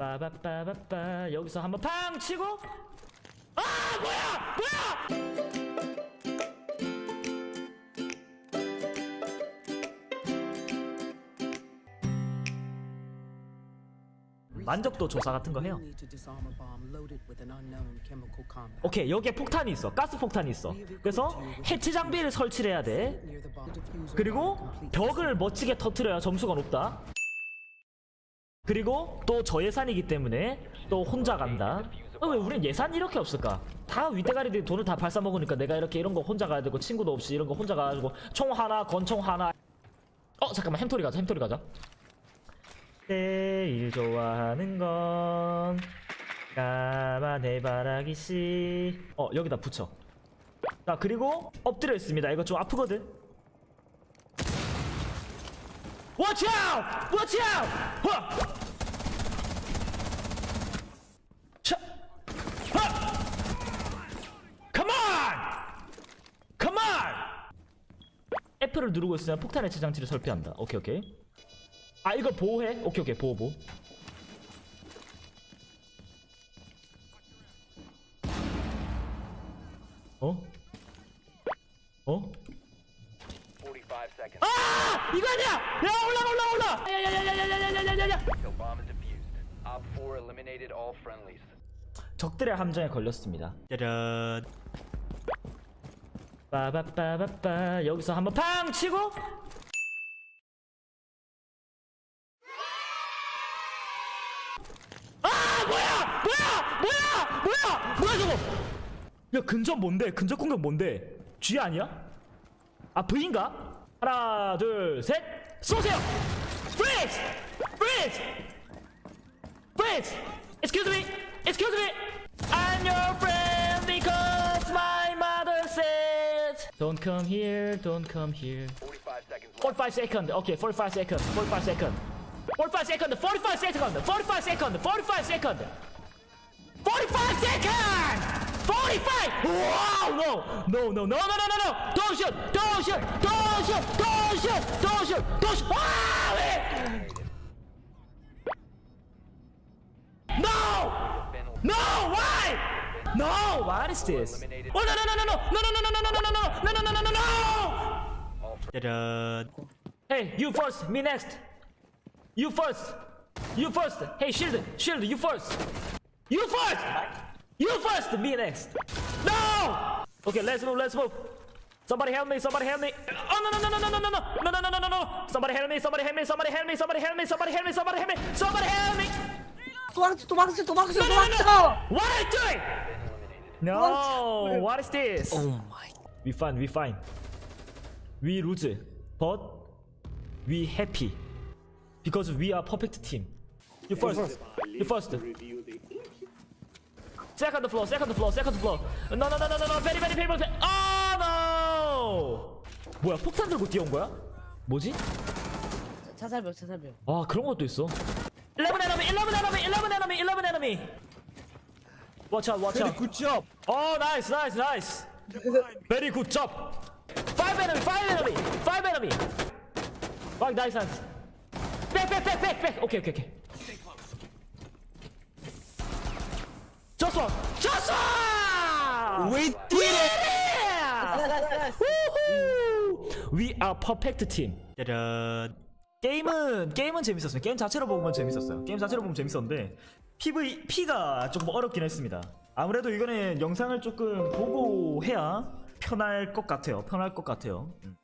빠바빠바빠 여기서 한번 팡 치고 아 뭐야 뭐야 만족도 조사 같은 거 해요. 오케이 여기에 폭탄이 있어 가스 폭탄이 있어 그래서 해치 장비를 설치를 해야 돼 그리고. 벽을 멋지게 터트려야 점수가 높다. 그리고 또 저예산이기 때문에 또 혼자 간다. 어, 왜 우린 예산이 이렇게 없을까? 다 윗대가리들이 돈을 다 발사 먹으니까 내가 이렇게 이런 거 혼자 가야 되고 친구도 없이 이런 거 혼자 가가지고 총 하나 권총 하나. 어 잠깐만 햄토리 가자 햄토리 가자. 제일 좋아하는 건 까만 해 바라기 씨. 어 여기다 붙여. 자 그리고 엎드려 있습니다. 이거 좀 아프거든. Watch out! Watch out! F를 누르고 있으면 폭탄 해체 장치를 설치한다. 오케이 오케이. 아 이거 보호해? 오케이 오케이 보호 보호. 어? 어? 45 seconds 아! 이거 아니야! 야 올라 올라 올라! 야야야야야야야야야야! until bomb is defused. Op 4 eliminated all friendlies. 적들의 함정에 걸렸습니다. 짜란. 빠바빠바빠. 여기서 한번 팡 치고. 아 뭐야? 뭐야? 뭐야? 뭐야? 뭐야 저거? 야 근접 뭔데? 근접 공격 뭔데? G 아니야? 아 V인가? 하나 둘셋. 쏘세요! Freeze! Freeze! Freeze! Excuse me! Excuse me! I'm your friend don't come here don't come here 45 seconds left. 45 seconds. Okay, 45 seconds. 45 seconds. 45 seconds. 45 seconds. 45 seconds. 45 seconds. 45 seconds. 45. Wow, no. No, no, no, no, no, no, no. Don't shoot. Don't shoot. Don't shoot. Don't shoot. Don't shoot. Don't shoot. Wow. eh. No. No? No, what is this? Oh, no, no, no, no, no. No, no, no, no, no, no, no, no, no, no, no, no, no, no. All fr- Hey, you first, me next. You first. You first. Hey, shield, shield, you first. You first. You first, me next. No. Okay, let's move, let's move. Somebody help me, somebody help me. Oh no no no no no no no no no no no no no no. Somebody help me, somebody help me, somebody help me, somebody help me, somebody help me, somebody help me, somebody help me. 도망쳐 도망쳐 도망쳐 No no no no. 도망쳐 What are you doing? No, what is this? 오 마이 We fine, we fine. We lose, but we happy because we are perfect team. You first. You first. Second floor, second floor, second floor. No, no, no, no, no, no. Very, very people. Oh no! 뭐야? 폭탄 들고 뛰어온 거야? 뭐지? 자살병 자살병 아 그런 것도 있어. 11 enemy, 11 enemy, 11 enemy, 11 enemy. Watch out, watch out. Good job. Oh, nice, nice, nice. Very good job. Five enemy, five enemy, five enemy. Five nice, nice. Back, back, back, back, back. Okay, okay, okay. Just one, just one. We did it. Yeah. Woohoo! We are perfect team. 짜잔. 게임은 게임은 재밌었어요. 게임 자체로 보면 재밌었어요. 게임 자체로 보면 재밌었는데 PVP가 조금 어렵긴 했습니다. 아무래도 이거는 영상을 조금 보고 해야 편할 것 같아요. 편할 것 같아요. 음.